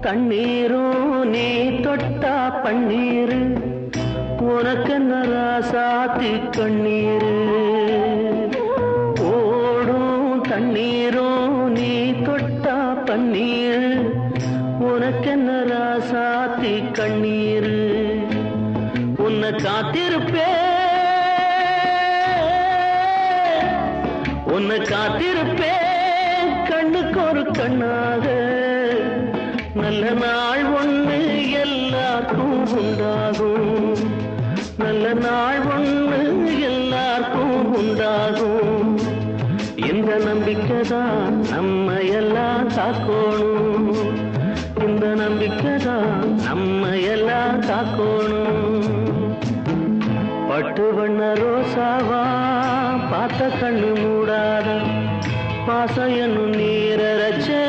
தண்ணீரும் நீ தொட்டா பன்னீரு. உனக்கென்ன ராசாத்தி கண்ணீரு ஓடும் தண்ணீரும் நீ தொட்டா பன்னீர். உனக்கென்ன ராசாத்தி கண்ணீரு உன்னை காத்திருப்பே. உன்னை காத்திருப்பே. கண்ணுக்கு ஒரு கண்ணாக. நல்ல நாள் ஒண்ணு எல்லாருக்கும் உண்டாகும். நல்ல நாள் ஒண்ணு எல்லாருக்கும் உண்டாகும். இந்த நம்பிக்கை தான் நம்ம எல்லாம் காக்கணும் இந்த நம்பிக்கை தான் நம்ம எல்லாம் காக்கணும் பட்டு வண்ண ரோசாவா பார்த்த கண்ணு மூடாத பாசம் என்னும் நீர ரச்சே